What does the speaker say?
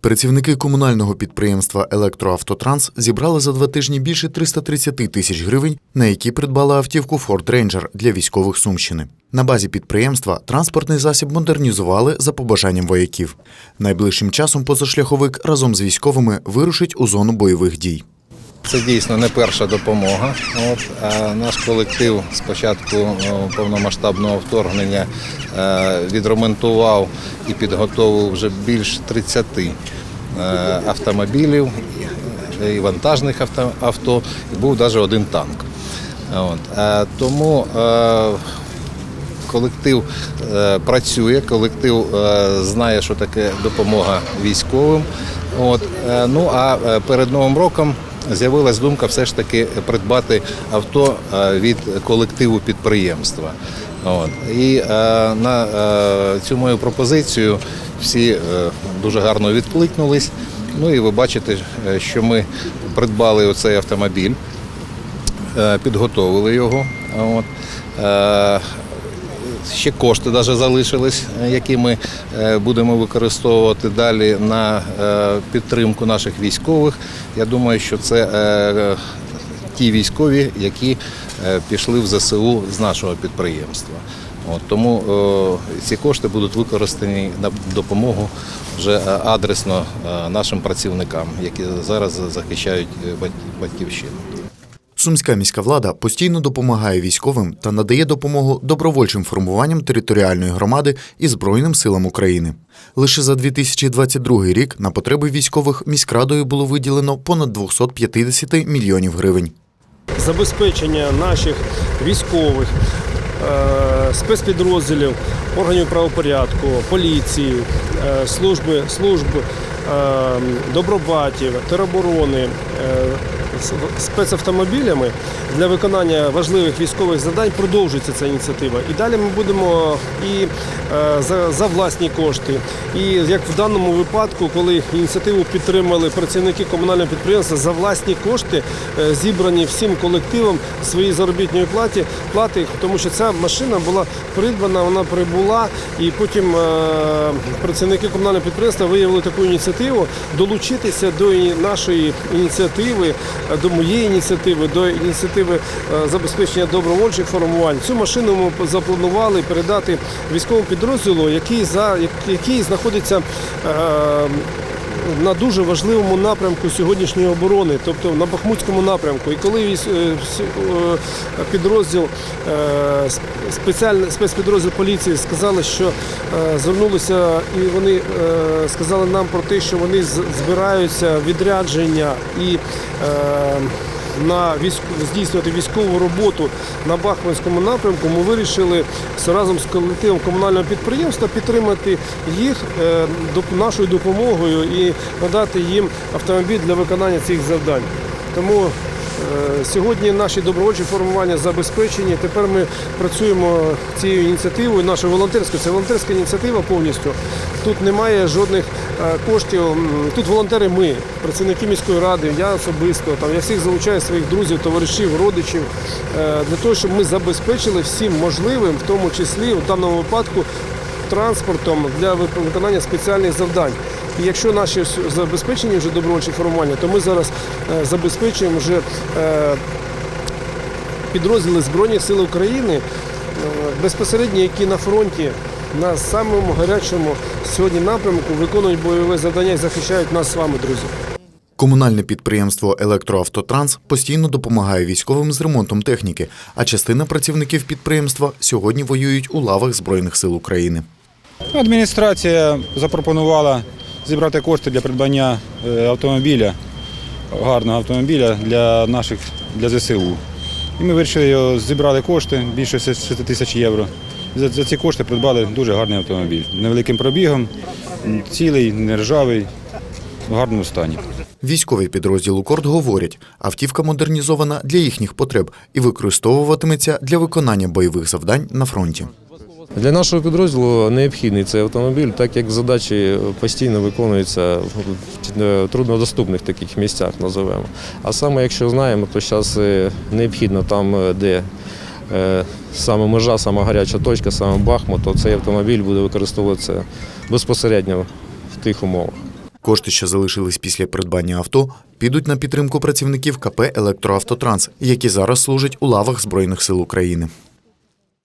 Працівники комунального підприємства Електроавтотранс зібрали за два тижні більше 330 тисяч гривень, на які придбали автівку Ford Ranger для військових Сумщини. На базі підприємства транспортний засіб модернізували за побажанням вояків. Найближчим часом позашляховик разом з військовими вирушить у зону бойових дій. Це дійсно не перша допомога. От, наш колектив з початку повномасштабного вторгнення е, відремонтував і підготовив вже більш 30 е, автомобілів і вантажних авто, і був навіть один танк. От, е, тому е, колектив е, працює, колектив е, знає, що таке допомога військовим. От, е, ну а е, перед Новим роком з'явилась думка все ж таки придбати авто е, від колективу підприємства. От. І е, на е, цю мою пропозицію всі дуже гарно відкликнулись. Ну і ви бачите, що ми придбали оцей автомобіль підготовили його. От. Ще кошти навіть залишились, е, які ми е, будемо використовувати далі на е, підтримку наших військових. Я думаю, що це ті військові, які пішли в ЗСУ з нашого підприємства. От, тому е, ці кошти будуть використані на допомогу вже адресно нашим працівникам, які зараз захищають батьківщину. Сумська міська влада постійно допомагає військовим та надає допомогу добровольчим формуванням територіальної громади і Збройним силам України. Лише за 2022 рік на потреби військових міськрадою було виділено понад 250 мільйонів гривень. забезпечення наших військових, е, спецпідрозділів, органів правопорядку, поліції, е, служби, служб добробатів, тероборони. е, Спецавтомобілями для виконання важливих військових завдань продовжується ця ініціатива. І далі ми будемо і е, за, за власні кошти, і як в даному випадку, коли ініціативу підтримали працівники комунального підприємства за власні кошти, е, зібрані всім колективом своїй заробітної платі, плати, тому що ця машина була придбана, вона прибула, і потім е, працівники комунального підприємства виявили таку ініціативу долучитися до нашої ініціативи, до моєї ініціативи, до ініціативи е, забезпечення добровольчих формувань. Цю машину ми запланували передати військовому підрозділу, який за який знаходиться. е, на дуже важливому напрямку сьогоднішньої оборони, тобто на Бахмутському напрямку. І коли е, підрозділ спецпідрозділ поліції сказали, що звернулися і вони сказали нам про те, що вони збираються відрядження і на військ... здійснювати військову роботу на Бахманському напрямку, ми вирішили разом з колективом комунального підприємства підтримати їх е, нашою допомогою і надати їм автомобіль для виконання цих завдань. Тому сьогодні наші добровольчі формування забезпечені. Тепер ми працюємо цією ініціативою, нашою волонтерською. Це волонтерська ініціатива повністю. Тут немає жодних е, коштів. Тут волонтери ми, працівники міської ради, я особисто. Там я всіх залучаю своїх друзів, товаришів, родичів е, для того, щоб ми забезпечили всім можливим, в тому числі в даному випадку транспортом для виконання спеціальних завдань. І якщо наші забезпечені вже добровольчі формування, то ми зараз е, забезпечуємо вже е, підрозділи Збройних сил України е, безпосередньо, які на фронті на самому гарячому сьогодні напрямку виконують бойове завдання і захищають нас з вами, друзі. Комунальне підприємство Електроавтотранс постійно допомагає військовим з ремонтом техніки, а частина працівників підприємства сьогодні воюють у лавах Збройних сил України. Адміністрація запропонувала зібрати кошти для придбання е, автомобіля, гарного автомобіля для наших для ЗСУ. І ми вирішили його, зібрали кошти більше 60 тисяч євро. За, за ці кошти придбали дуже гарний автомобіль. Невеликим пробігом, цілий, нержавий, в гарному стані. Військовий підрозділ «Укорд» говорять, автівка модернізована для їхніх потреб і використовуватиметься для виконання бойових завдань на фронті. Для нашого підрозділу необхідний цей автомобіль, так як задачі постійно виконуються в е, труднодоступних таких місцях, називаємо. А саме, якщо знаємо, то зараз необхідно там, е, де е, саме межа, саме гаряча точка, саме Бахмут, то цей автомобіль буде використовуватися безпосередньо в тих умовах. Кошти, що залишились після придбання авто, підуть на підтримку працівників КП «Електроавтотранс», які зараз служать у лавах Збройних сил України.